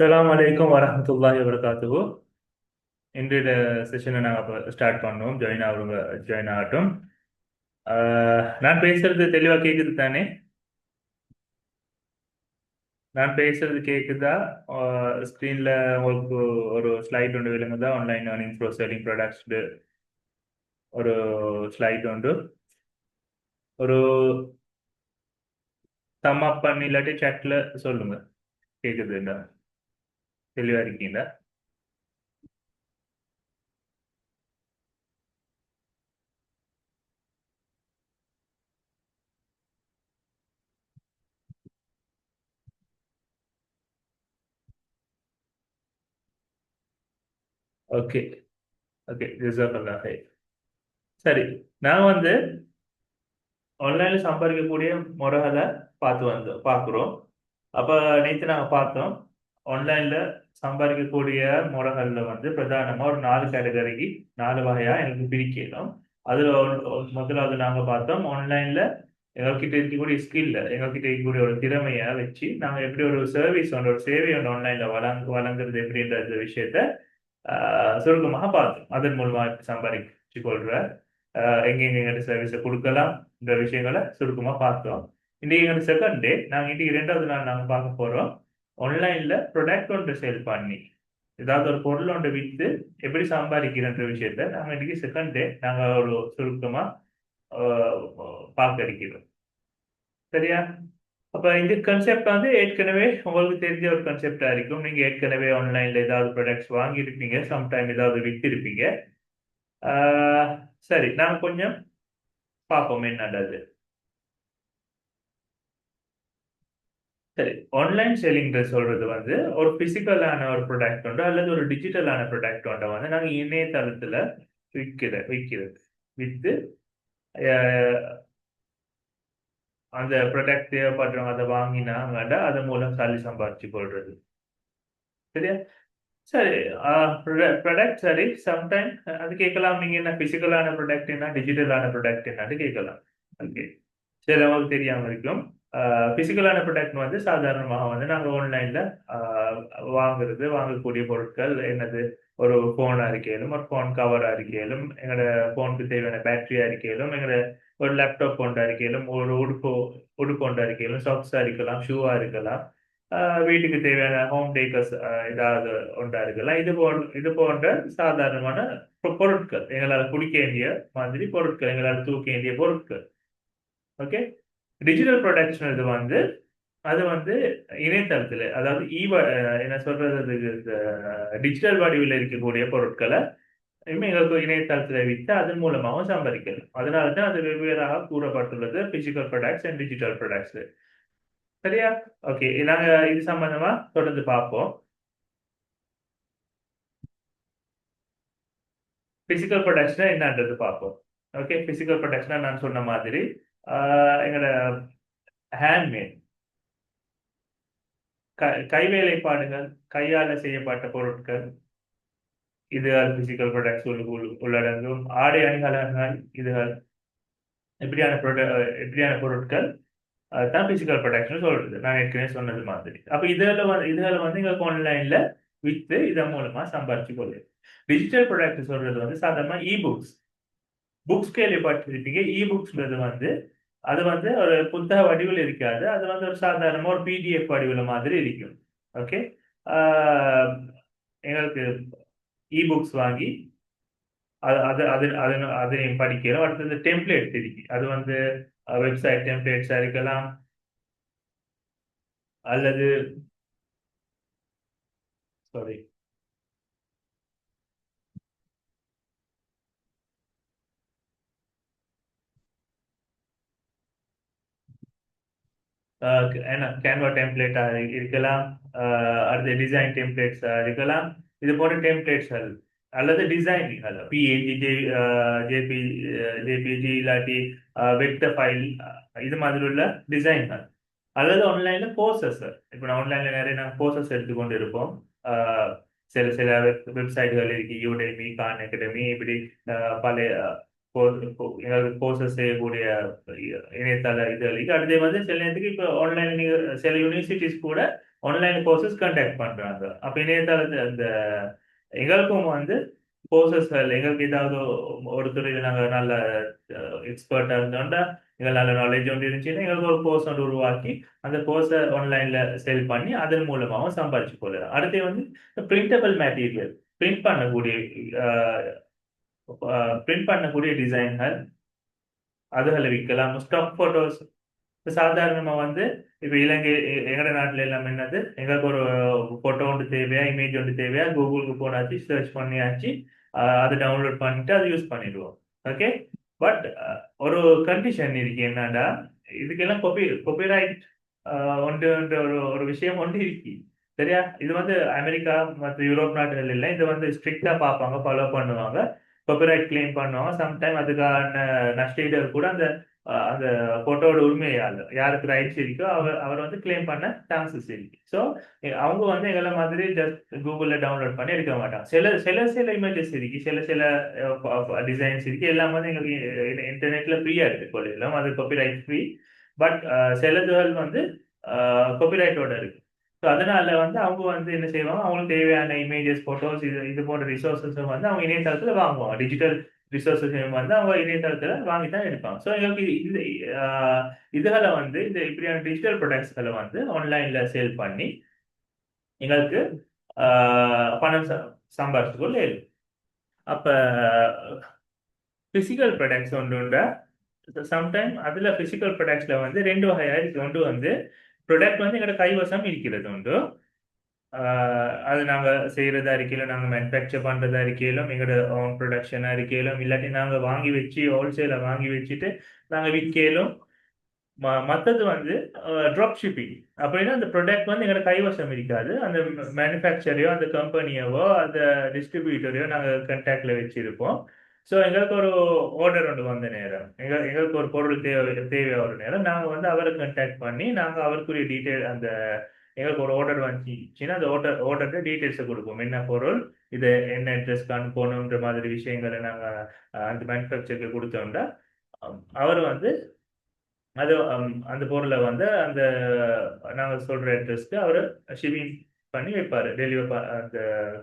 அஸ்ஸலாமு வலைக்கம் வரமத்துல்லாஹி வபரகாத்துஹு இன்றைய செஷனை நாங்கள் ஸ்டார்ட் பண்ணுவோம் ஜாயின் ஆகுங்க ஜாயின் ஆகட்டும். நான் பேசுறது தெளிவாக கேட்குது தானே? நான் பேசுறது கேட்குதா ஸ்க்ரீனில் உங்களுக்கு ஒரு ஸ்லைட் உண்டு விளங்குதா? Online earning bro selling products ஒரு ஸ்லைட் உண்டு ஒரு சம் அப் பண்ணி இல்லாட்டி chatல சொல்லுங்க. கேட்குதுண்டா தெளிவா இருக்கீங்களா ஓகே. ஓகே ஜிசாக்கல்லா சரி. நான் வந்து ஆன்லைனில் சம்பாதிக்கக்கூடிய முறைகளை பார்த்து வந்தோம் பார்க்குறோம். அப்போ நேற்று நாங்கள் பார்த்தோம் ஆன்லைனில் சம்பாதிக்கக்கூடிய முறைகளில் வந்து பிரதானமாக ஒரு நாலு கேட்டகரிக்கு நாலு வகையாக எனக்கு பிரிக்கணும். அதில் முதலாவது நாங்கள் பார்த்தோம். ஆன்லைன்ல எங்ககிட்ட இருக்கக்கூடிய ஸ்கில்ல எங்ககிட்ட இருக்கக்கூடிய ஒரு திறமையை வச்சு நாங்கள் எப்படி ஒரு சர்வீஸ் ஒன்று ஒரு சேவை ஒன்று ஆன்லைன்ல வழங்க வழங்குறது எப்படின்ற விஷயத்த சுருக்கமாக பார்த்தோம். அதன் மூலமா சம்பாதிச்சு கொள்ற ஆஹ், எங்கெங்க எங்கிட்ட சர்வீஸை கொடுக்கலாம் இந்த விஷயங்களை சுருக்கமா பார்த்தோம். இன்றைக்கு எங்களுக்கு செகண்ட் டே நாங்கள் இன்றைக்கு ரெண்டாவது நாள் நாங்கள் பார்க்க போறோம். ஆன்லைன்ல ப்ரொடக்ட் ஒன்று சேல் பண்ணி ஏதாவது ஒரு பொருள் ஒன்று விற்று எப்படி சம்பாதிக்கிறன்ற விஷயத்த நாங்கள் இன்னைக்கு செகண்ட் டே நாங்கள் ஒரு சுருக்கமாக பார்க்க இருக்கிறோம் சரியா? அப்போ இந்த கன்செப்ட் வந்து ஏற்கனவே உங்களுக்கு தெரிஞ்ச ஒரு கன்செப்டாக இருக்கும். நீங்கள் ஏற்கனவே ஆன்லைனில் ஏதாவது ப்ராடக்ட்ஸ் வாங்கியிருப்பீங்க சம்டைம் ஏதாவது விற்றுருப்பீங்க சரி நான் கொஞ்சம் பார்ப்போம் என்னது சரி ஆன்லைன் செல்லிங்ன்ற சொல்றது வந்து ஒரு பிசிக்கலான ஒரு ப்ராடக்ட் உண்டு அல்லது ஒரு டிஜிட்டலான ப்ராடக்ட் உண்டை வந்து நாங்கள் இணையதளத்தில் விற்கிற விற்கிறது வித்து அந்த ப்ராடக்ட் தேவைப்படுறவங்க அதை வாங்கினாங்கடா அதன் மூலம் சாலி சம்பாரிச்சு போடுறது. சரியா? சரி ப்ராடக்ட் சரி சம்டைம் அது கேட்கலாம். நீங்க என்ன பிசிக்கலான ப்ராடக்ட் என்ன டிஜிட்டலான ப்ராடக்ட் என்னன்னு கேட்கலாம். ஓகே. சிலவங்களுக்கு தெரியாம இருக்கும். பிசிக்கலான ப்ராடக்ட் வந்து சாதாரணமாக வந்து நாங்கள் ஆன்லைன்ல வாங்குறது வாங்கக்கூடிய பொருட்கள் என்னது? ஒரு ஃபோன் அறிக்கையிலும் ஒரு ஃபோன் கவர் அறிக்கையிலும் எங்களோட ஃபோனுக்கு தேவையான பேட்டரி அறிக்கையிலும் எங்களோட ஒரு லேப்டாப் போன்ற அறிக்கையிலும் ஒரு உடுப்பு உடுப்பு கொண்ட அறிக்கையிலும் சாக்ஸாக இருக்கலாம் ஷூவா இருக்கலாம் ஆஹ் வீட்டுக்கு தேவையான ஹோம் டேக்கர்ஸ் ஏதாவது ஒன்றா இருக்கலாம். இது போன்ற இது போன்ற சாதாரணமான பொருட்கள். எங்களால் குடிக்க வேண்டிய மாதிரி பொருட்கள் எங்களால் தூக்க வேண்டிய பொருட்கள். ஓகே டிஜிட்டல் ப்ரொடக்ஷன் வந்து அது வந்து இணையதளத்தில் அதாவது e இ என்ன சொல்றது டிஜிட்டல் வடிவில் இருக்கக்கூடிய பொருட்களை எங்களுக்கு இணையதளத்தில் விற்று அதன் மூலமாகவும் சம்பாதிக்கலாம். அதனால தான் அது வெவ்வேறாக கூறப்பட்டுள்ளது physical products and digital products சரியா? ஓகே நாங்க இது சம்பந்தமா தொடர்ந்து பார்ப்போம். பிசிக்கல் ப்ரொடக்ஷனா என்னன்றது பார்ப்போம். ஓகே பிசிக்கல் ப்ரொடக்ஷனா நான் சொன்ன மாதிரி எங்களோட ஹேண்ட்மேட் கைவேலைப்பாடுகள் கையால் செய்யப்பட்ட பொருட்கள். இது பிசிக்கல் ப்ராடக்ட்ஸ் உள்ளடங்கும். ஆடை அணிகலன்கள் இதுகள் எப்படியான ப்ரொடக்ட் எப்படியான பொருட்கள் தான் பிசிக்கல் ப்ரொடக்ஷன் சொல்றது. நான் ஏற்கனவே சொன்னது மாதிரி. அப்போ இதில் வந்து இதுல வந்து எங்களுக்கு ஆன்லைன்ல வித்து இதன் மூலமா சம்பாதிச்சு கொள்ளுது டிஜிட்டல் ப்ராடக்ட் சொல்றது வந்து சாதாரணமாக இ புக்ஸ் புக்ஸ் கேள்விப்பட்டிருப்பீங்க. இ புக்ஸ்ன்றது வந்து அது வந்து ஒரு புத்தக வடிவில் இருக்காது. அது வந்து ஒரு சாதாரணமா ஒரு பிடிஎஃப் வடிவில் மாதிரி இருக்கும். ஓகே எங்களுக்கு இ புக்ஸ் வாங்கி அது அது அது அது அதையும் படிக்கிறோம் அடுத்து இந்த டெம்ப்ளேட் இருக்கு. அது வந்து வெப்சைட் டெம்ப்ளேட்ஸாக இருக்கலாம். அல்லது சாரி Uh, கேன்வா டெம்ப்ளேட்டா uh, uh, இருக்கலாம். அடுத்து டிசைன் டெம்ப்ளேட்ஸா இருக்கலாம். இது போன்ற டெம்ப்ளேட்ஸ்கள் அல்லது டிசைனிங் பிஏஜி ஜே ஜேபி ஜேபிஜி இல்லாட்டி வெக்ட ஃபைல் இது மாதிரி உள்ள டிசைன்கள் அல்லது ஆன்லைன்ல கோர்சஸ் இப்போ நான் ஆன்லைன்ல நிறைய நான் கோர்சஸ் எடுத்துக்கொண்டு இருப்போம். அஹ் சில சில வெப்சைட்கள் இருக்கு. யூடெமி கான் அகாடமி இப்படி அஹ் எங்களுக்கு கோர்சஸ் செய்யக்கூடிய இணையதள இது இருக்கு அடுத்து வந்து சில நேரத்துக்கு இப்போ ஆன்லைன் சில யூனிவர்சிட்டிஸ் கூட ஆன்லைன் கோர்சஸ் கண்டக்ட் பண்ணுறாங்க அப்போ இணையதளத்து அந்த எங்களுக்கும் வந்து கோர்சஸ்கள் எங்களுக்கு ஏதாவது ஒரு துறையில் நாங்கள் நல்ல எக்ஸ்பர்ட்டாக இருந்தோம்னா எங்களுக்கு நல்ல நாலேஜ் ஒன்று இருந்துச்சுன்னா எங்களுக்கு ஒரு கோர்ஸ் ஒன்று உருவாக்கி அந்த கோர்ஸை ஆன்லைனில் செல் பண்ணி அதன் மூலமாகவும் சம்பாதிச்சு போகலாம் அடுத்து வந்து பிரிண்டபிள் மெட்டீரியல் பிரிண்ட் பண்ணக்கூடிய பிரிண்ட் பண்ணக்கூடிய டிசைன்கள் அதுகளை விற்கலாம். ஸ்டாக் ஃபோட்டோஸ் இப்போ சாதாரணமாக வந்து இப்போ இலங்கை எங்களோட நாட்டில் எல்லாம் என்னது? எங்களுக்கு ஒரு ஃபோட்டோ ஒன்று தேவையா இமேஜ் ஒன்று தேவையா கூகுளுக்கு போனாச்சு சர்ச் பண்ணியாச்சு அதை டவுன்லோட் பண்ணிட்டு அதை யூஸ் பண்ணிடுவோம். ஓகே பட் ஒரு கண்டிஷன் இருக்கு என்னடா? இதுக்கெல்லாம் கொபி கொபிரைட் ஒன்று ஒன்று ஒரு ஒரு விஷயம் ஒன்று இருக்கு. சரியா? இது வந்து அமெரிக்கா மற்ற யூரோப் நாடுகள் இல்லை இது வந்து ஸ்ட்ரிக்டா பார்ப்பாங்க ஃபாலோ பண்ணுவாங்க. காப்பிரைட் கிளைம் பண்ணோம். சம்டைம் அதுக்கான நஷ்டீடர் கூட அந்த அந்த போட்டோட உரிமையாளர் யாருக்கு ரைட்ஸ் இருக்கோ அவர் அவர் வந்து கிளைம் பண்ண சான்சஸ் இருக்கு. ஸோ அவங்க வந்து எங்களை மாதிரி ஜஸ்ட் கூகுளில் டவுன்லோட் பண்ணி எடுக்க மாட்டாங்க. சில சில சில இமேஜஸ் இருக்கு. சில சில டிசைன்ஸ் இருக்கு. எல்லாம் வந்து எங்களுக்கு இன்டர்நெட்ல ஃப்ரீயா இருக்கு. கொள்ளையிலும் அது காப்பிரைட் ஃப்ரீ பட் சிலதுகள் வந்து காப்பிரைட்டோட இருக்கு. ஸோ அதனால வந்து அவங்க வந்து என்ன செய்வாங்க? அவங்களுக்கு தேவையான இமேஜஸ் ஃபோட்டோஸ் இது இது போன்ற ரிசோர்ஸஸ் வந்து அவங்க இணையதளத்தில் வாங்குவாங்க. டிஜிட்டல் ரிசோர்ஸஸ் வந்து அவங்க இணையதளத்தில் வாங்கி தான் எடுப்பாங்க. ஸோ எங்களுக்கு இந்த ஆஹ், இதுகளை வந்து இந்த இப்படியான டிஜிட்டல் ப்ராடக்ட்ஸ்களை வந்து ஆன்லைன்ல சேல் பண்ணி எங்களுக்கு பணம் ச- சம்பாதிச்சுக்கொள்ள இயலும் அப்ப பிசிக்கல் ப்ராடக்ட்ஸ் ஒன்று சம்டைம் அதில் ஃபிசிக்கல் ப்ராடக்ட்ஸ்ல வந்து ரெண்டு வகையாக இருக்கு. ஒன்று வந்து ப்ரொடக்ட் வந்து எங்களோட கைவசம் இருக்கிறது உண்டு. அது நாங்கள் செய்கிறதா இருக்கையிலும் நாங்கள் மேனுஃபேக்சர் பண்ணுறதா இருக்கையிலும் எங்களோட ஓன் ப்ரொடக்ஷனாக இருக்கையிலும் இல்லாட்டி நாங்கள் வாங்கி வச்சு ஹோல்சேலில் வாங்கி வச்சுட்டு நாங்கள் விற்கலும் மற்றது வந்து ட்ராப் ஷிப்பிங் அப்படின்னா அந்த ப்ரொடக்ட் வந்து எங்களோட கைவசம் இருக்காது. அந்த மேனுஃபேக்சரையோ அந்த கம்பெனியவோ அந்த டிஸ்ட்ரிபியூட்டரையோ நாங்கள் கண்டாக்டில் வச்சுருப்போம். ஸோ எங்களுக்கு ஒரு ஆர்டர் ஒன்று வந்த நேரம். எங்க எங்களுக்கு ஒரு பொருள் தேவை தேவையான ஒரு நேரம். நாங்கள் வந்து அவரை கண்டாக்ட் பண்ணி நாங்கள் அவருக்குரிய டீட்டெயில் அந்த எங்களுக்கு ஒரு ஆர்டர் வந்துச்சுன்னா அந்த ஆர்டர் ஆர்டர் டீட்டெயில்ஸை கொடுப்போம். என்ன பொருள் இது என்ன அட்ரஸ்க்கு அனுப்பணுன்ற மாதிரி விஷயங்களை நாங்கள் அந்த மேனுஃபேக்சருக்கு கொடுத்தோம்னா அவர் வந்து அது அந்த பொருளை வந்து அந்த நாங்கள் சொல்கிற அட்ரஸ்க்கு அவர் ஷிப்பிங் பண்ணி வைப்பார். டெலிவரி அந்த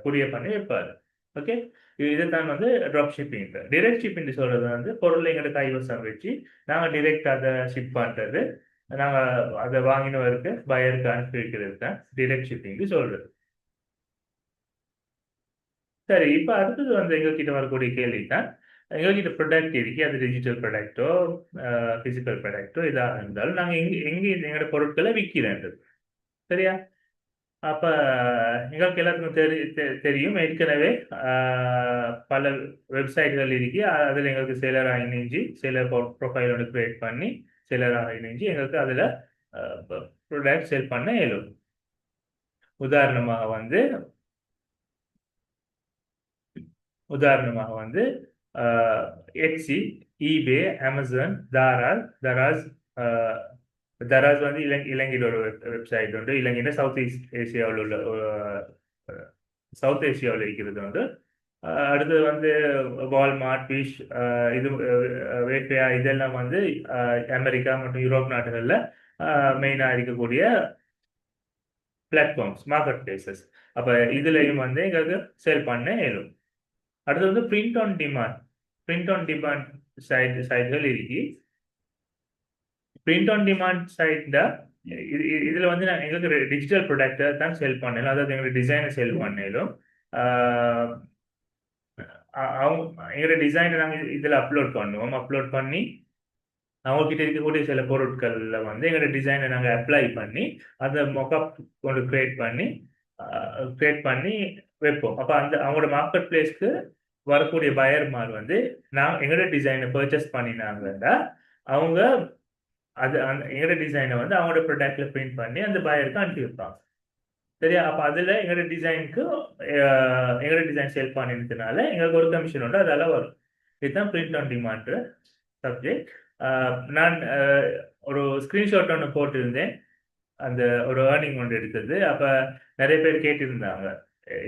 குரியர் பண்ணி வைப்பாரு. ஓகே இதுதான் வந்து ட்ராப் ஷிப்பிங் டிரெக்ட் ஷிப்பிங் சொல்றது வந்து பொருளை எங்கிட்ட கைவசம் வச்சு நாங்கள் டிரெக்ட் அதை ஷிப் பண்ணுறது நாங்கள் அதை வாங்கினவருக்கு பயருக்கு அனுப்பி வைக்கிறது தான் டிரெக்ட் ஷிப்பிங் சொல்றது. சரி இப்போ அடுத்தது வந்து எங்ககிட்ட வரக்கூடிய கேள்வி தான் எங்ககிட்ட ப்ரொடக்ட் இருக்கு அது டிஜிட்டல் ப்ராடக்ட்டோ ஃபிசிக்கல் ப்ராடக்ட்டோ இதாக இருந்தாலும் நாங்கள் எங்க எங்கே எங்களோட பொருட்களை விற்கிறேன் சரியா? அப்ப எங்களுக்கு எல்லாருக்கும் தெரி தெ- தெரியும். ஏற்கனவே பல வெப்சைட்கள் இருக்கு. அதில் எங்களுக்கு சேலராக இணைஞ்சு சேலர் ப்ரொஃபைல் ஒன்று கிரியேட் பண்ணி சேலராக இணைஞ்சு எங்களுக்கு அதுல ப்ரொடக்ட் சேல் பண்ண இயலும். உதாரணமாக வந்து உதாரணமாக வந்து எக்ஸி ஈபே அமேசான் தாரால் தராஸ் தராஸ் வந்து இலங்கை இலங்கையில் ஒரு வெப்சைட் உண்டு. இலங்கையில் சவுத் ஈஸ்ட் ஏசியாவில் உள்ள சவுத் ஏசியாவில் இருக்கிறது உண்டு அடுத்தது வந்து வால்மார்ட் ஃபிஷ் இது வேட்டையா இதெல்லாம் வந்து அமெரிக்கா மற்றும் யூரோப் நாடுகளில் மெயினாக இருக்கக்கூடிய பிளாட்ஃபார்ம்ஸ் மார்க்கெட் பிளேசஸ் அப்போ இதுலேயும் வந்து எங்களுக்கு சேல் பண்ண இயலும். அடுத்து வந்து print on demand print on demand site சைட்கள் இருக்கு. பிரிண்ட் ஆன் டிமாண்ட் சைட்ல இது இதுல வந்து நான் எங்களுக்கு டிஜிட்டல் ப்ராடக்ட்டை தான் செல் பண்ணலாம் அதாவது எங்களுக்கு டிசைனை செல் பண்ணலும் அவங்க எங்களோட டிசைனை நாங்கள் இதில் அப்லோட் பண்ணுவோம். அப்லோட் பண்ணி அவங்ககிட்ட இருக்கக்கூடிய சில பொருட்களில் வந்து எங்களோட டிசைனை நாங்கள் அப்ளை பண்ணி அந்த மொக்கப் கொண்டு கிரியேட் பண்ணி கிரியேட் பண்ணி வைப்போம். அப்போ அந்த அவங்களோட மார்க்கெட் பிளேஸ்க்கு வரக்கூடிய பயர்மார் வந்து நான் எங்களோட டிசைனை பர்ச்சேஸ் பண்ணினாங்கன்னா அவங்க அது அந்த எங்களோட டிசைனை வந்து அவங்களோட ப்ராடக்ட்ல பிரிண்ட் பண்ணி அந்த பயருக்கு அனுப்பி வைப்பாங்க சரியா? அப்போ அதில் எங்களோட டிசைனுக்கு எங்களோட டிசைன் சேல் பண்ணினதுனால எங்களுக்கு ஒரு கமிஷன் உண்டு. அதெல்லாம் வரும். இதுதான் பிரிண்ட் ஆன் டிமாண்ட் சப்ஜெக்ட் நான் ஒரு ஸ்க்ரீன்ஷாட் ஒன்று போட்டிருந்தேன். அந்த ஒரு ஏர்னிங் ஒன்று எடுத்தது. அப்போ நிறைய பேர் கேட்டிருந்தாங்க.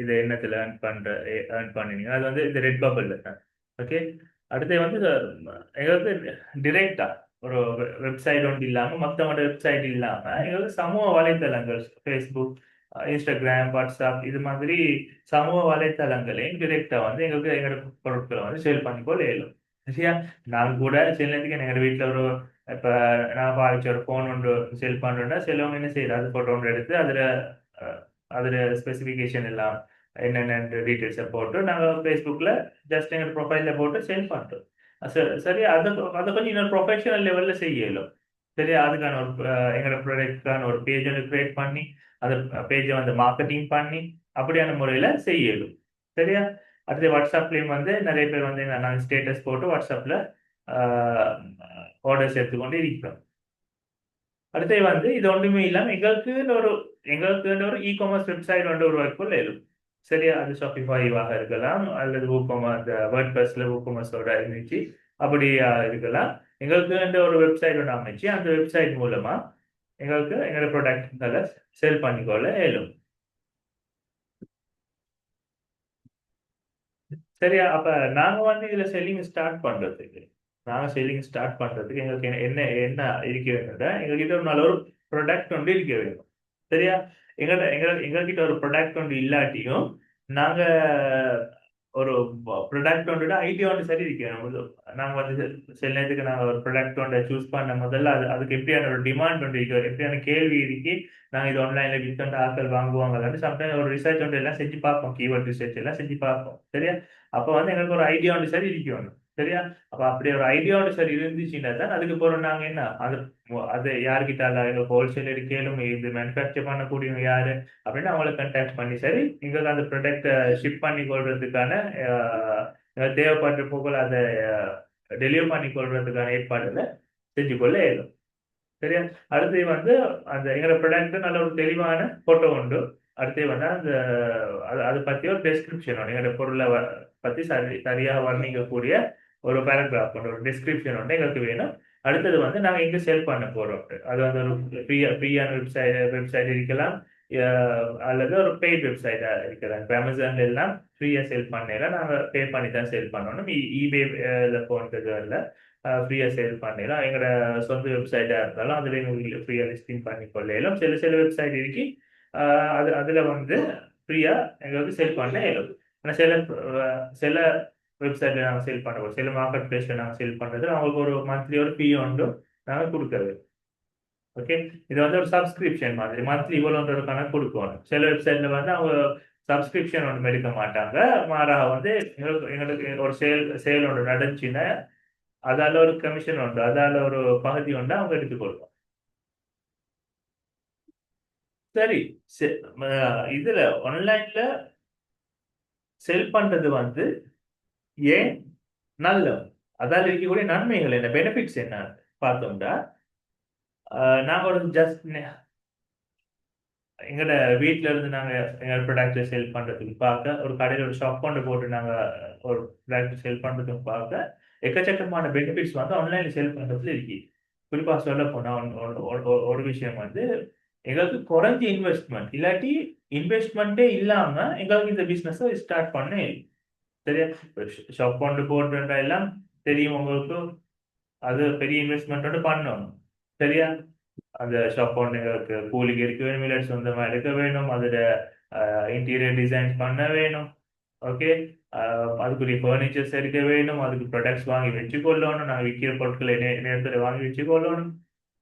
இது என்னத்தில் ஏர்ன் பண்ணுற ஏர்ன் பண்ணினீங்க? அது வந்து இந்த ரெட் பபிள் ஓகே அடுத்து வந்து எங்களுக்கு டிரெக்டா ஒரு வெப்சைட் ஒன்று இல்லாமல் மற்றவங்களோட வெப்சைட் இல்லாமல் எங்களுக்கு சமூக வலைத்தளங்கள் ஃபேஸ்புக் இன்ஸ்டாகிராம் வாட்ஸ்அப் இது மாதிரி சமூக வலைத்தளங்களையும் டிரெக்டாக வந்து எங்களுக்கு எங்களோட பொருட்களை வந்து சேல் பண்ணிக்கொள்ள இயலும். சரியா? நான் கூட சில நேரத்துக்கு எங்கள் வீட்டில் ஒரு இப்போ நான் பாவிச்ச ஒரு ஃபோன் ஒன்று சேல் பண்ணுறேன்னா சிலவங்க என்ன செய்யுது அது ஃபோட்டோ ஒன்று எடுத்து அதில் அதில் ஸ்பெசிஃபிகேஷன் எல்லாம் என்னென்ன டீட்டெயில்ஸை போட்டு நாங்கள் ஃபேஸ்புக்கில் ஜஸ்ட் எங்கள் ப்ரொஃபைலில் போட்டு சேல் பண்ணுறோம் சரி சரி அதை அதை கொஞ்சம் இன்னொரு ப்ரொஃபஷனல் லெவலில் செய்யலும் சரியா? அதுக்கான ஒரு எங்களோட ப்ராடக்ட்கான ஒரு பேஜ் ஒன்று கிரியேட் பண்ணி அந்த பேஜை வந்து மார்க்கெட்டிங் பண்ணி அப்படியான முறையில் செய்யலும் சரியா? அடுத்து வாட்ஸ்அப்லேயும் வந்து நிறைய பேர் வந்து நாங்கள் ஸ்டேட்டஸ் போட்டு வாட்ஸ்அப்பில் ஆர்டர்ஸ் எடுத்துக்கொண்டு இருக்கிறோம். அடுத்து வந்து இது ஒன்றுமே இல்லாமல் எங்களுக்கு ஒரு எங்களுக்கு ஒரு இ காமர்ஸ் வெப்சைட் ஒன்று உருவாக்கொள்ள இயலும் சரியா? அது ஷாப்பிஃபைவாக இருக்கலாம் அல்லது ஊக்கமா அந்த வேர்ட் பஸ்ல ஊக்கமஸோட இருந்துச்சு அப்படியா இருக்கலாம். எங்களுக்கு ஒரு வெப்சைட் ஒன்று அமைச்சு அந்த வெப்சைட் மூலமா எங்களுக்கு எங்களோட ப்ராடக்ட்களை சேல் பண்ணிக்கொள்ள இயலும். சரியா? அப்ப நாங்க வந்து இதுல செல்லிங் ஸ்டார்ட் பண்றதுக்கு நாங்க செல்லிங் ஸ்டார்ட் பண்றதுக்கு எங்களுக்கு என்ன என்ன இருக்க வேணும்னா எங்ககிட்ட ஒரு நல்ல ஒரு ப்ராடக்ட் ஒன்று இருக்க வேண்டும். சரியா? எங்கள்ட்ட எங்க எங்ககிட்ட ஒரு ப்ராடக்ட் ஒன்று இல்லாட்டியும் நாங்க ஒரு ப்ரொடக்ட் ஒன்று ஐடியா ஒன்று சரி இருக்கணும் நாங்க வந்து சில நேரத்துக்கு நாங்க ஒரு ப்ரொடக்ட் ஒன்றை சூஸ் பண்ண முதல்ல அது அதுக்கு எப்படியான ஒரு டிமாண்ட் ஒன்று இருக்கு எப்படியான கேள்வி இருக்கு நாங்க இது ஆன்லைன்ல விற்கொண்ட ஆட்கள் வாங்குவாங்களான்னு சம்டைம் ஒரு ரிசர்ச் ஒன்று எல்லாம் செஞ்சு பார்ப்போம் கீவேர்ட் ரிசர்ச் எல்லாம் செஞ்சு பார்ப்போம். சரியா? அப்போ வந்து எங்களுக்கு ஒரு ஐடியா ஒன்று சரி இருக்கணும் சரியா? அப்ப அப்படி ஒரு ஐடியாவோட சார் சரி இருந்துச்சுன்னா தான் அதுக்கு போறோம் நாங்க என்ன? அது அது யார்கிட்ட எங்களுக்கு ஹோல்சேலர் கேளும் இது மேனுஃபேக்சர் பண்ணக்கூடியவங்க யாரு? அப்படின்னு அவங்கள கண்டாக்ட் பண்ணி சரி எங்களுக்கு அந்த ப்ராடக்ட்டை ஷிப் பண்ணி கொள்றதுக்கான தேவைப்படுற போகல அதை டெலிவர் பண்ணி கொள்றதுக்கான ஏற்பாடுல செஞ்சு கொள்ள இயலும். சரியா? அடுத்து வந்து அந்த எங்களோட ப்ராடக்ட் நல்ல ஒரு தெளிவான போட்டோ உண்டு. அடுத்து வந்து அந்த அது அதை பத்தி ஒரு டெஸ்கிரிப்ஷன் எங்களோட பொருளை வ- பத்தி சரி சரியாக வர்ணிக்கக்கூடிய ஒரு பேராகிராஃப் ஒன்று ஒரு டிஸ்கிரிப்ஷன் ஒன்று எங்களுக்கு வேணும். அடுத்தது வந்து நாங்கள் எங்கே சேல் பண்ண போகிறோம் அது வந்து ஒரு ஃப்ரீயா ஃப்ரீயான வெப்சைட் வெப்சைட் இருக்கலாம். அல்லது ஒரு பெய்ட் வெப்சைட்டாக இருக்கலாம். இப்போ அமேசான்ல எல்லாம் ஃப்ரீயாக சேல் பண்ணல நாங்கள் பே பண்ணி தான் சேல் பண்ணணும். இபே போன்றது இல்லை ஃப்ரீயாக சேல் பண்ணிடலாம் எங்களோட சொந்த வெப்சைட்டாக இருந்தாலும் அதுலேயும் உங்களுக்கு ஃப்ரீயாக லிஸ்டிங் பண்ணி கொள்ளலாம் சில சில வெப்சைட் இருக்கு. அது அதில் வந்து ஃப்ரீயாக எங்களுக்கு சேல் பண்ண இயலும் ஆனால் சில சில வெப்சைட்ல நாங்கள் சேல் பண்ணுறோம் சில மார்க்கெட் பிளேஸ்ல நாங்கள் சேல் பண்ணுறது அவங்களுக்கு ஒரு மந்த்லி ஒரு ஃபீ உண்டு. நாங்கள் கொடுக்கறது. ஓகே இது வந்து ஒரு சப்ஸ்கிரிப்ஷன் மாதிரி. மந்த்லி இவ்வளோன்ற கணக்கு கொடுக்கணும். சில வெப்சைட்ல வந்து அவங்க சப்ஸ்கிரிப்ஷன் ஒன்று எடுக்க மாட்டாங்க. மாறாக வந்து எங்களுக்கு எங்களுக்கு ஒரு சேல் சேல் ஒன்று நடந்துச்சுன்னா அதால ஒரு கமிஷன் உண்டு. அதால ஒரு பகுதி உண்டு. அவங்க எடுத்துக்கொள்வோம் சரி. செ- இதுல ஆன்லைன்ல செல் பண்றது வந்து ஏன்? நல்லது. அதால் இருக்கக்கூடிய நன்மைகள் என்ன? பெனிஃபிட்ஸ் என்ன? பார்த்தோம்னா நாங்கள் நாங்க ஒரு ஜஸ்ட் எங்களோட வீட்டில இருந்து நாங்க எங்க ப்ராடக்ட் சேல் பண்றதுக்கு பார்க்க ஒரு கடையில ஒரு ஷாப் கொண்டு போட்டு நாங்க ஒரு ப்ராடக்ட் சேல் பண்றதுக்கு பார்க்க எக்கச்சக்கமான பெனிஃபிட்ஸ் வந்து ஆன்லைன்ல சேல் பண்றதுல இருக்கு. குறிப்பா சொல்ல போனா ஒரு- விஷயம் வந்து எங்களுக்கு குறைஞ்ச இன்வெஸ்ட்மெண்ட் இல்லாட்டி இன்வெஸ்ட்மெண்ட்டே இல்லாம எங்களுக்கு இந்த பிசினஸ் ஸ்டார்ட் பண்ண சரியா ஷாப் கொண்டு போட்டுன்றா எல்லாம் தெரியும் உங்களுக்கு. அது பெரிய இன்வெஸ்ட்மெண்ட்டோட பண்ணணும் சரியா? அந்த ஷாப் எங்களுக்கு கூலிக்கு இருக்க வேணும் இல்லை சொந்தமா எடுக்க வேணும் அதுல இன்டீரியர் டிசைன்ஸ் பண்ண வேணும். ஓகே அதுக்குரிய ஃபர்னிச்சர்ஸ் எடுக்க வேணும் அதுக்கு ப்ராடக்ட்ஸ் வாங்கி வச்சுக்கொள்ளணும் நாங்கள் விற்கிற பொருட்களை நே- வாங்கி வச்சுக்கொள்ளணும்.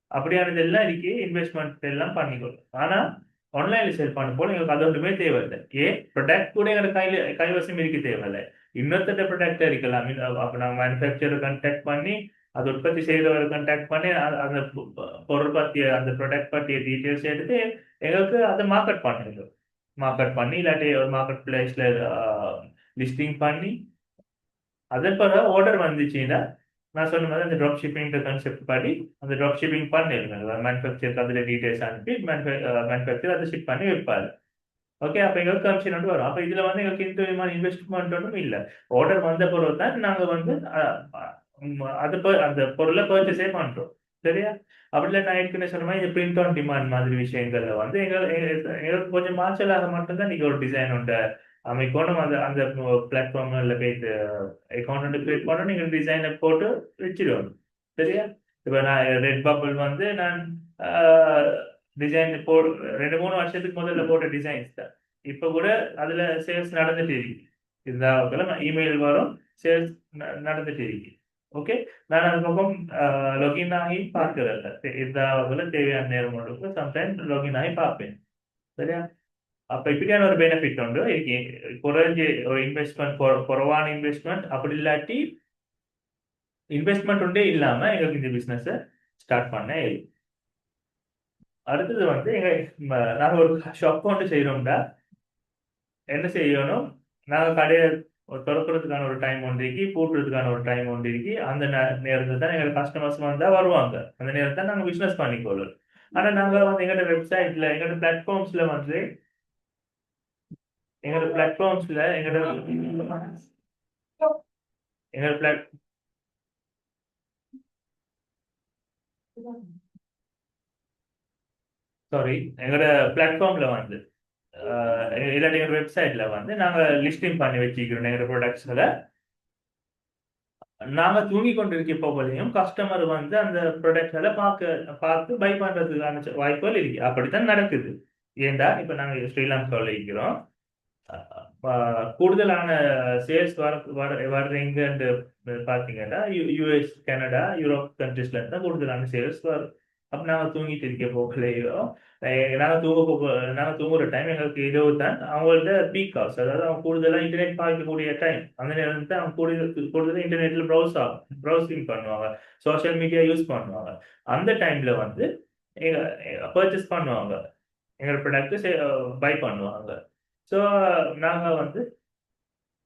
அப்படியானது எல்லாம் இருக்கு இன்வெஸ்ட்மெண்ட் எல்லாம் பண்ணிக்கொள்ளும் ஆனா ஆன்லைன்ல சேல் பண்ண போல எங்களுக்கு அது ஒன்றுமே தேவையில்லை. ஏன் ப்ரொடக்ட் கூட எங்களுக்கு கையில கைவசம் இருக்க தேவையில்லை. இன்னொருத்தட்ட ப்ராடக்ட் இருக்கலாம் அப்ப நாங்கள் மேனுஃபேக்சரை கான்டாக்ட் பண்ணி அது உற்பத்தி செய்தவரை கான்டாக்ட் பண்ணி அந்த பொருள் பற்றிய அந்த ப்ராடக்ட் பற்றிய டீட்டெயில்ஸ் எடுத்து எங்களுக்கு அதை மார்க்கெட் பண்ணிடும் மார்க்கெட் பண்ணி இல்லாட்டி ஒரு மார்க்கெட் பிளேஸ்ல லிஸ்டிங் பண்ணி அதன் பிறகு ஆர்டர் வந்துச்சுன்னா நான் சொன்ன மாதிரி அந்த ட்ராப் ஷிப்பிங் கான்செப்ட் படி அந்த ட்ராப் ஷிப்பிங் பண்ணிடுங்க மேனுஃபேக்சருக்கு அதில் டீட்டெயில்ஸ் அனுப்பி மேனுஃபேக்சர் அதை ஷிப் பண்ணி வைப்பாரு ஓகே அப்போ எங்களுக்கு கமிஷன் வந்து வரும். அப்போ இதில் வந்து எங்களுக்கு எந்த விதமான இன்வெஸ்ட்மெண்ட் ஒன்றும் இல்லை. ஆர்டர் வந்த பொருள் தான் நாங்கள் வந்து அது அந்த பொருளை பர்ச்சேஸே பண்ணுறோம் சரியா? அப்படில நான் ஏற்கனவே சொன்ன மாதிரி இந்த பிரிண்ட் ஆன் டிமாண்ட் மாதிரி விஷயங்கள்ல வந்து எங்கள் எங்களுக்கு எங்களுக்கு கொஞ்சம் மாற்றலாக மட்டும்தான் நீங்கள் ஒரு டிசைன் உண்டு. அமைக்கணும் அந்த அந்த பிளாட்ஃபார்ம்ல போயிட்டு அக்கௌண்ட் கிரியேட் பண்ணணும் நீங்கள் டிசைனை போட்டு வச்சிடணும் சரியா இப்போ நான் ரெட் பபிள் வந்து நான் டிசைன் போ ரெண்டு மூணு வருஷத்துக்கு முதல்ல போட்ட டிசைன்ஸ் தான் இப்போ கூட அதில் சேல்ஸ் நடந்துட்டு இருக்கு இந்த இமெயில் வரும் சேல்ஸ் நடந்துட்டு இருக்கு ஓகே நான் அது பக்கம் லாகின் ஆகி பார்க்கறதில்ல இந்த தேவையான நேரம் சம்டைம் லாகின் ஆகி பார்ப்பேன் சரியா அப்ப இப்படியான ஒரு பெனிஃபிட் உண்டு குறைஞ்சி ஒரு இன்வெஸ்ட்மெண்ட் குறைவான இன்வெஸ்ட்மெண்ட் அப்படி இல்லாட்டி இன்வெஸ்ட்மெண்ட் உண்டே இல்லாம எங்களுக்கு இந்த பிசினஸ் ஸ்டார்ட் பண்ண அடுத்தது வந்து எங்க நாங்க ஒரு ஷாப் ஒன்று செய்யறோம்டா என்ன செய்யணும் நாங்க கடையை ஒரு திறக்கிறதுக்கான ஒரு டைம் ஒன்று இருக்கு பூட்டுறதுக்கான ஒரு டைம் ஒன்று இருக்கு அந்த நே- தான் எங்களுக்கு கஸ்டமர்ஸ் வந்தா வருவாங்க அந்த நேரத்தை நாங்க பிசினஸ் பண்ணிக்கொள்ளும் ஆனா நாங்க வந்து எங்களோட வெப்சைட்ல எங்களோட பிளாட்ஃபார்ம்ஸ்ல வந்து எங்களோட பிளாட்ஃபார்ம்ஸ்ல எங்களோட எங்களோட பிளாட் சாரி எங்களோட பிளாட்ஃபார்ம்ல வந்து இல்லாட்டி எங்க வெப்சைட்ல வந்து நாங்க லிஸ்டிங் பண்ணி வச்சுக்கிறோம் எங்களோட ப்ராடக்ட்ஸ்ல நாங்க தூங்கி கொண்டிருக்க போகலையும் கஸ்டமர் வந்து அந்த ப்ராடக்ட்களை பார்க்க பார்த்து பை பண்றதுக்கான வாய்ப்புகள் இருக்கு. அப்படித்தான் நடக்குது. ஏண்டா இப்ப நாங்க ஸ்ரீலங்காவில் இருக்கிறோம். கூடுதலான சேல்ஸ் வர வர வர்றீங்கன்னு பார்த்தீங்கன்னா யூஎஸ் கனடா யூரோப் கண்ட்ரிஸ்ல இருந்தா கூடுதலான சேல்ஸ் வரும் அப்ப நாங்க தூங்கிட்டு இருக்க போகலையோ நாங்கள் தூங்க போக நாங்கள் தூங்குற டைம் எங்களுக்கு இரவு தான். அவங்கள்ட்ட பீக் ஹவர்ஸ் அதாவது அவங்க கூடுதலாக இன்டர்நெட் பார்க்கக்கூடிய டைம் அந்த நேரம் தான் அவங்க கூடுதல் கூடுதலாக இன்டர்நெட்ல ப்ரௌஸ் ஆகும் ப்ரௌசிங் பண்ணுவாங்க. சோஷியல் மீடியா யூஸ் பண்ணுவாங்க. அந்த டைம்ல வந்து பர்ச்சேஸ் பண்ணுவாங்க. எங்களோட ப்ராடக்ட்டு பை பண்ணுவாங்க. ஸோ நாங்க வந்து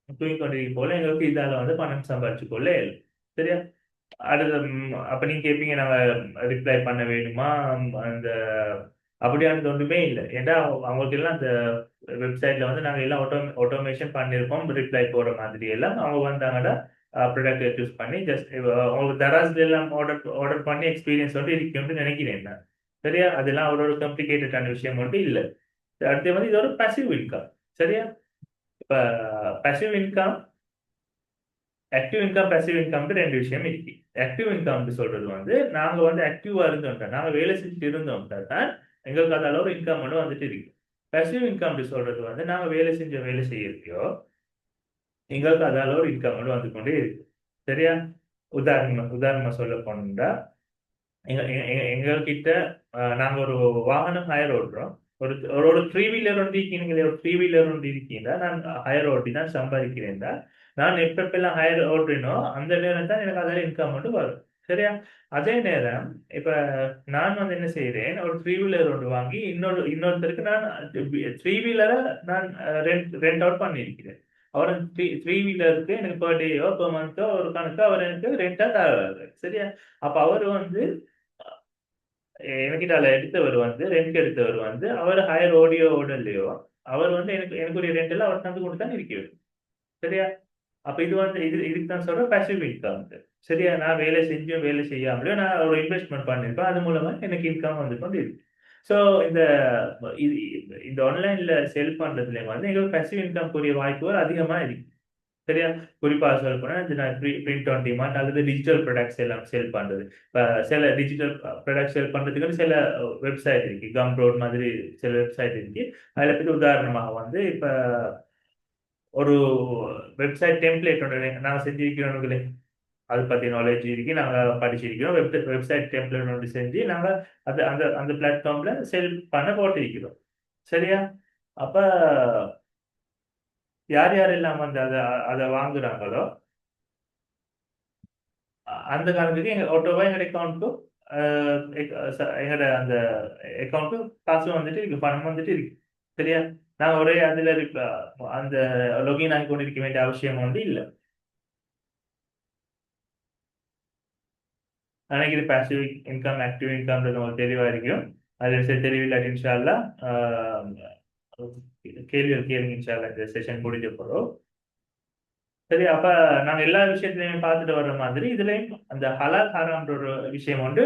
தூங்கி கொண்டிருக்கும் போல எங்களுக்கு இதால வந்து பணம் சம்பாதிச்சு கொள்ள சரியா? அடுத்த அப்ப நீங்க கேட்பீங்க நாங்க ரிப்ளை பண்ண வேணுமா? அந்த அப்படியானது ஒன்றுமே இல்லை. ஏன்னா அவங்களுக்கு எல்லாம் அந்த வெப்சைட்ல வந்து நாங்க எல்லாம் ஆட்டோ ஆட்டோமேஷன் பண்ணியிருக்கோம் ரிப்ளை போடுற மாதிரி எல்லாம். அவங்க வந்தாங்கன்னா ப்ராடக்ட் சூஸ் பண்ணி ஜஸ்ட் அவங்களுக்கு தராஸ்ல எல்லாம் ஆர்டர் ஆர்டர் பண்ணி எக்ஸ்பீரியன்ஸ் வந்து இருக்கும்னு நினைக்கிறேன் நான். சரியா? அதெல்லாம் அவரோட காம்ப்ளிகேட்டடான விஷயம் மட்டும் இல்லை. அடுத்து வந்து இது ஒரு பசிவ் இன்கம் சரியா? இப்ப passive income active income passive income ரெண்டு விஷயம் இருக்கு. ஆக்டிவ் இன்கம் சொல்றது வந்து நாங்க வந்து ஆக்டிவா இருந்தோம்ட்டா நாங்க வேலை செஞ்சுட்டு இருந்தோம்ட்டா தான் எங்களுக்கு அந்த அளவு இன்கம் மட்டும் வந்துட்டு இருக்கு. பசிவ் இன்கம் சொல்றது வந்து நாங்க வேலை செஞ்ச வேலை செய்யறதையோ எங்களுக்கு அது அளவு இன்கம் மட்டும் வந்து கொண்டே இருக்கு. சரியா? உதாரணமா உதாரணமா சொல்ல போனோம்னா எங்க எங்க- நாங்கள் நாங்க ஒரு வாகனம் ஹயர் ஓடுறோம். ஒரு ஒரு த்ரீ வீலர் ஒன்று இருக்கீங்க ஒரு த்ரீ வீலர் ஒன்று இருக்கீங்களா? நான் ஹையர் ஓட்டி தான் சம்பாதிக்கிறேன் நான் எப்பப்பெல்லாம் ஹையர் ஓட்டுறேனோ அந்த நேரம் தான் எனக்கு அதில் இன்கம் மட்டும் வரும். சரியா? அதே நேரம் இப்போ நான் வந்து என்ன செய்கிறேன் ஒரு த்ரீ வீலர் ஒன்று வாங்கி இன்னொரு இன்னொருத்தருக்கு நான் த்ரீ வீலரை நான் ரெண்ட் ரெண்ட் அவுட் பண்ணியிருக்கிறேன். அவர் த்ரீ த்ரீ வீலருக்கு எனக்கு பர் டேயோ பர் மந்த்தோ ஒரு கணக்கு அவர் எனக்கு ரெண்டாக தராரு சரியா? அப்போ அவர் வந்து எனக்கிட்ட அதில் எடுத்தவர் வந்து ரெண்ட் எடுத்தவர் வந்து அவர் ஹையர் ஓடியோ ஓடலையோ அவர் வந்து எனக்கு எனக்குரிய ரெண்ட் எல்லாம் அவர் தந்து கொண்டு தான் இருக்கிறது சரியா? அப்ப இது வந்து இது இதுக்கு தான் சொல்ற பேசிவ் இன்கம் சரியா? நான் வேலை செஞ்சும் வேலை செய்யாமலையோ நான் ஒரு இன்வெஸ்ட்மெண்ட் பண்ணிருப்பேன். அது மூலமா எனக்கு இன்கம் வந்து கொண்டு இருக்கு ஸோ இந்த இது இந்த ஆன்லைன்ல செல் பண்றதுல வந்து எங்களுக்கு பேசிவ் இன்கம் கூடிய வாய்ப்புகள் அதிகமா இருக்கு. சரியா? குறிப்பா சொல்ல போனா இது நான் பிரிண்ட் ஆன் டிமாண்ட் அல்லது டிஜிட்டல் ப்ராடக்ட்ஸ் எல்லாம் சேல் பண்றது. இப்போ சில டிஜிட்டல் ப்ராடக்ட் சேல் பண்றதுக்கு சில வெப்சைட் இருக்கு. கம் ரோட் மாதிரி சில வெப்சைட் இருக்கு. அதில் பத்தி உதாரணமாக வந்து இப்ப ஒரு வெப்சைட் டெம்ப்ளேட் ஒன்று நாங்கள் செஞ்சிருக்கிறோங்களே அது பத்தி நாலேஜ் இருக்கு. நாங்க படிச்சிருக்கிறோம். வெப் வெப்சைட் டெம்ப்ளேட் ஒன்று செஞ்சு நாங்க அது அந்த அந்த பிளாட்ஃபார்ம்ல செல் பண்ண போட்டிருக்கிறோம். சரியா? அப்ப யார் யாரெல்லாம் வந்து அதை அதை வாங்குறாங்களோ அந்த காலத்துக்கு எங்க ஆட்டோவா எங்களோட அக்கௌண்ட்டு எங்களோட அந்த அக்கௌண்ட்டு காசு வந்துட்டு இருக்கு பணம் வந்துட்டு இருக்கு சரியா? நான் ஒரே அதுல இருக்க அந்த லொகின் ஆகி கொண்டு இருக்க வேண்டிய அவசியம் வந்து இல்லை. இது பேசிவ் இன்கம் ஆக்டிவ் இன்கம்ன்றது உங்களுக்கு தெளிவாக இருக்கும். அது சரி தெளிவில்லாட்டி சொல்லலாம் கேள்விகள் கேளுங்க இன்ஷால்லா இந்த செஷன் முடிஞ்ச போறோம் சரி அப்ப நாங்க எல்லா விஷயத்திலையும் பார்த்துட்டு வர்ற மாதிரி இதுலயும் அந்த ஹலால் ஹராம்ன்ற ஒரு விஷயம் ஒன்று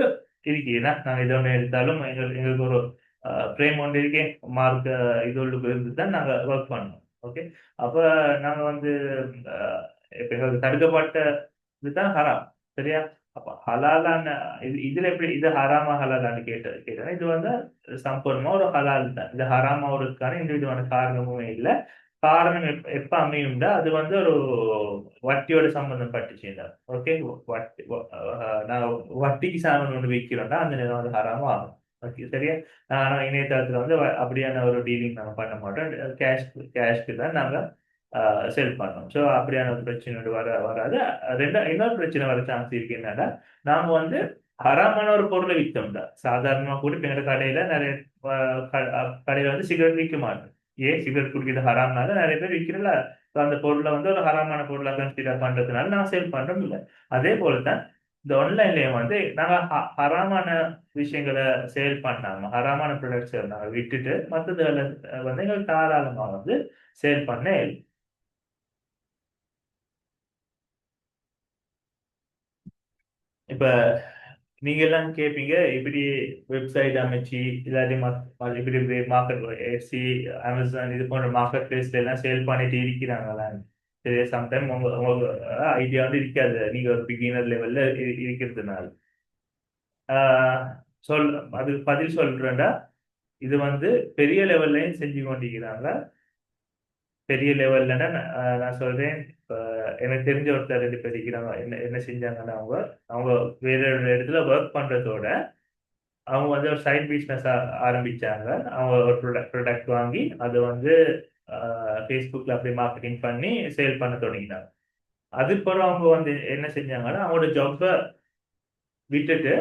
இருக்கு. ஏன்னா நாங்க இதை ஒன்று எடுத்தாலும் எங்களுக்கு எங்களுக்கு ஒரு பிரேம் ஒன்று இருக்கே. மார்க் இது ஒன்று இருந்து தான் நாங்க ஒர்க் பண்ணோம் ஓகே அப்ப நாங்க வந்து இப்ப எங்களுக்கு தடுக்கப்பட்ட இதுதான் ஹராம் சரியா? அப்ப ஹலாலான இது இதுல எப்படி இது ஹராமா ஹலாலான்னு கேட்ட கேட்டா இது வந்து சம்பூர்ணமா ஒரு ஹலால் தான். இது ஹராமா இருக்கான எந்த விதமான காரணமுமே இல்லை. காரணம் எப்ப எப்ப அமையும்டா அது வந்து ஒரு வட்டியோட சம்பந்தம் பட்டுச்சுடா ஓகே? வட்டி நான் வட்டிக்கு சாமான் ஒன்று விற்கிறோம்னா அந்த நேரம் வந்து ஹராமா ஆகும். ஓகே சரியா? ஆனா இணையதளத்துல வந்து வ- அப்படியான ஒரு டீலிங் நாங்கள் பண்ண மாட்டோம். கேஷ் கேஷ்க்கு தான் நாங்கள் சேல் பண்ணோம். ஸோ அப்படியான ஒரு பிரச்சனை வர வராது. ரெண்டா இன்னொரு பிரச்சனை வர சான்ஸ் இருக்கு என்னன்னா நாம வந்து ஹராமான ஒரு பொருளை விற்றோம்டா சாதாரணமாக கூட இப்போ எங்களோட கடையில நிறைய கடையில வந்து சிகரெட் விற்க மாட்டோம். ஏன் சிகரெட் குடிக்கிறது ஹராம்னால நிறைய பேர் விற்கிறல அந்த பொருளை வந்து ஒரு ஹராமான பொருளாக கன்சிடர் பண்றதுனால நான் சேல் பண்றோம் இல்லை. அதே போல தான் இந்த ஆன்லைன்லயும் வந்து நாங்க ஹ- ஹராமான விஷயங்களை சேல் பண்ணாம ஹராமான ப்ராடக்ட்ஸ் நாங்கள் விட்டுட்டு மற்றது வந்து எங்களுக்கு தாராளமாக வந்து சேல் பண்ண இப்ப நீங்க எல்லாம் கேட்பீங்க இப்படி வெப்சைட் அமைச்சு இல்லாட்டி மத்- இப்படி மார்க்கெட் எஃப்சி அமேசான் இது போன்ற மார்க்கெட் பிளேஸ்ல எல்லாம் சேல் பண்ணிட்டு இருக்கிறாங்களான்னு சரி சம்டைம் உங்க உங்க ஐடியா வந்து இருக்காது. நீங்க ஒரு பிகினர் லெவல்ல இருக்கிறதுனால. ஆஹ் சொல் அது பதில் சொல்றேன்டா. இது வந்து பெரிய லெவல்லையும் செஞ்சு கொண்டிருக்கிறாங்க பெரிய லெவல்லன்னா நான் சொல்றேன். இப்ப எனக்கு தெரிஞ்ச ஒருத்தர் ரெண்டு பேர் இருக்கிறாங்க. என்ன என்ன செஞ்சாங்கன்னா அவங்க அவங்க வேற ஒரு இடத்துல ஒர்க் பண்றதோட அவங்க வந்து ஒரு சைட் பிஸ்னஸ் ஆரம்பிச்சாங்க. அவங்க ஒரு ப்ரொடக்ட் ப்ரொடக்ட் வாங்கி அதை வந்து ஃபேஸ்புக்கில் அப்படி மார்க்கெட்டிங் பண்ணி சேல் பண்ண தொடங்கினாங்க. அதுக்கப்புறம் அவங்க வந்து என்ன செஞ்சாங்கன்னா அவங்களோட ஜாப்பை விட்டுட்டு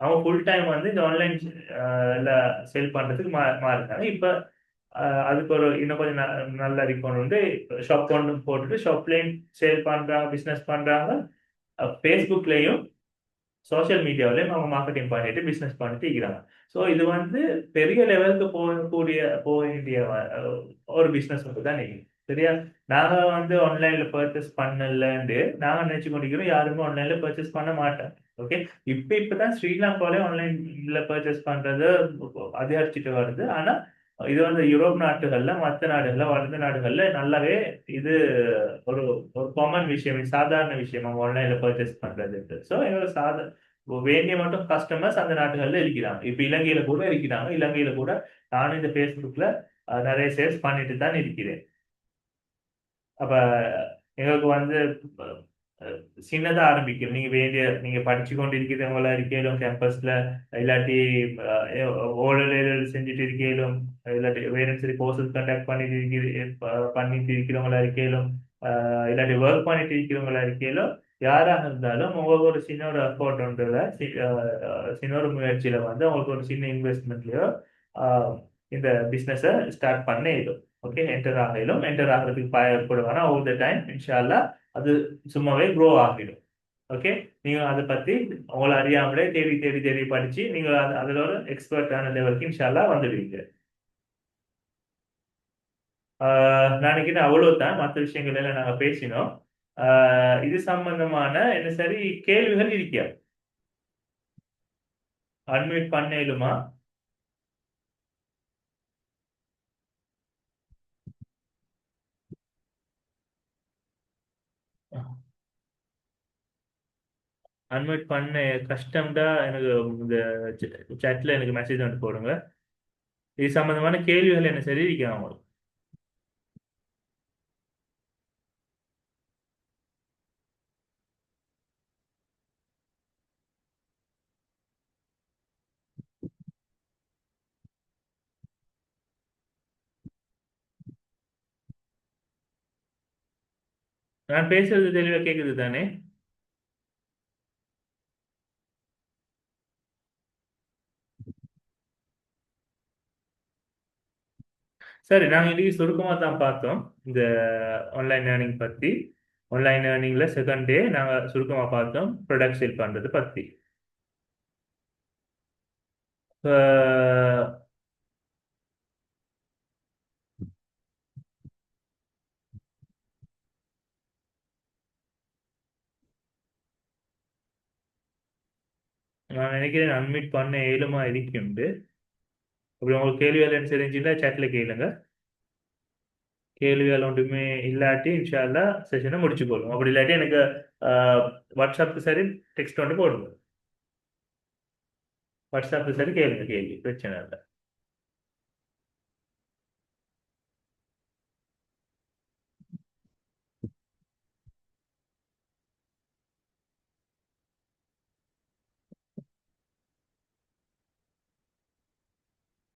அவங்க ஃபுல் டைம் வந்து இந்த ஆன்லைன் சேல் பண்ணுறதுக்கு மா மாறினாங்க இப்போ அதுக்கு ஒரு இன்னும் கொஞ்சம் ந- நல்ல இருக்கணும் வந்து ஷாப் கொண்டு போட்டுட்டு ஷாப்லேயும் சேல் பண்ணுறாங்க பிஸ்னஸ் பண்ணுறாங்க ஃபேஸ்புக்லேயும் சோஷியல் மீடியாவிலையும் அவங்க மார்க்கெட்டிங் பண்ணிட்டு பிஸ்னஸ் பண்ணிட்டு இருக்கிறாங்க. ஸோ இது வந்து பெரிய லெவலுக்கு போகக்கூடிய போக வேண்டிய ஒரு பிஸ்னஸ் வந்து தான் நீங்கள் சரியா? நாங்கள் வந்து ஆன்லைனில் பர்ச்சேஸ் பண்ணலன்ட்டு நாங்கள் நினச்சி கொண்டிருக்கிறோம் யாருமே ஆன்லைனில் பர்ச்சேஸ் பண்ண மாட்டோம் ஓகே இப்போ இப்போ தான் ஸ்ரீலங்காவிலே ஆன்லைனில் பர்ச்சேஸ் பண்ணுறது அதிகரிச்சுட்டு வருது. ஆனால் இது வந்து யூரோப் நாடுகள்ல மற்ற நாடுகள்ல வளர்ந்த நாடுகள்ல நல்லாவே இது ஒரு ஒரு காமன் விஷயம் சாதாரண விஷயம். ஆன்லைன்ல பர்ச்சேஸ் பண்றது. ஸோ எங்களுக்கு சாதா வேண்டிய மட்டும் கஸ்டமர்ஸ் அந்த நாடுகள்ல இருக்கிறாங்க. இப்ப இலங்கையில கூட இருக்கிறாங்க. இலங்கையில கூட நானும் இந்த ஃபேஸ்புக்ல நிறைய சேல்ஸ் பண்ணிட்டு தான் இருக்கிறேன். அப்ப எங்களுக்கு வந்து சின்னதா ஆரம்பிக்கும். நீங்க வேண்டிய நீங்க படிச்சு கொண்டு இருக்கிறவங்களா இருக்கையிலும் கேம்பஸ்ல இல்லாட்டி ஓடல் செஞ்சுட்டு இருக்கையிலும் இல்லாட்டி வேற சரி கோர்சஸ் கண்டக்ட் பண்ணிட்டு இருக்கிற பண்ணிட்டு இருக்கிறவங்களா இருக்கையிலும் இல்லாட்டி ஒர்க் பண்ணிட்டு இருக்கிறவங்களா இருக்கையிலும் யாராக இருந்தாலும் உங்களுக்கு ஒரு சின்ன ஒரு அக்கௌண்ட்ல சின்ன ஒரு முயற்சியில வந்து அவங்களுக்கு ஒரு சின்ன இன்வெஸ்ட்மெண்ட்லயோ இந்த பிஸ்னஸை ஸ்டார்ட் பண்ண இயலும் ஓகே என்டர் ஆகிடும் என்டர் ஆகிறதுக்கு பயப்படுவாங்க. ஓவர் த டைம் இன்ஷால்லா அது சும்மாவே க்ரோ ஆகிடும். ஓகே நீங்க அதை பத்தி உங்களை அறியாமலே தேடி தேடி தேடி படிச்சு நீங்க அது- அதில் ஒரு எக்ஸ்பர்ட்டான லெவலுக்கு இன்ஷால்லா வந்துடுவீங்க. ஆஹ் நாளைக்கு அவ்வளவுதான் மற்ற விஷயங்கள் எல்லாம் நாங்க பேசினோம். ஆஹ் இது சம்பந்தமான என்ன சரி கேள்விகள் இருக்கியா? அட்மிட் பண்ணலுமா? அன்மியூட் பண்ண கஷ்டம்டா எனக்கு இந்த சேட்டில் எனக்கு மெசேஜ் வந்து போடுங்க இது சம்பந்தமான கேள்விகள் என்ன சரி இருக்கா உங்களுக்கு. நான் பேசுறது தெளிவா கேக்குது தானே? சரி நாங்கள் இன்னைக்கு சுருக்கமாக தான் பார்த்தோம். இந்த ஆன்லைன் ஏர்னிங் பற்றி ஆன்லைன் ஏர்னிங்ல செகண்ட் டே நாங்கள் சுருக்கமாக பார்த்தோம். ப்ரொடக்ட் சேல் பண்ணுறது பற்றி நான் நினைக்கிறேன் அன்மிட் பண்ண ஏழுமா இருக்குண்டு அப்படி உங்களுக்கு கேள்விகள் என்ன தெரிஞ்சுன்னா சேட்டில் கேளுங்க. கேள்விகள் ஒன்றுமே இல்லாட்டி இன்ஷால்லா செஷனை முடிச்சு போடுவோம். அப்படி இல்லாட்டி எனக்கு வாட்ஸ்அப்புக்கு சரி டெக்ஸ்ட் ஒன்று போடுங்க. வாட்ஸ்அப்பு சரி கேளுங்க கேள்வி. பிரச்சனை இல்லை.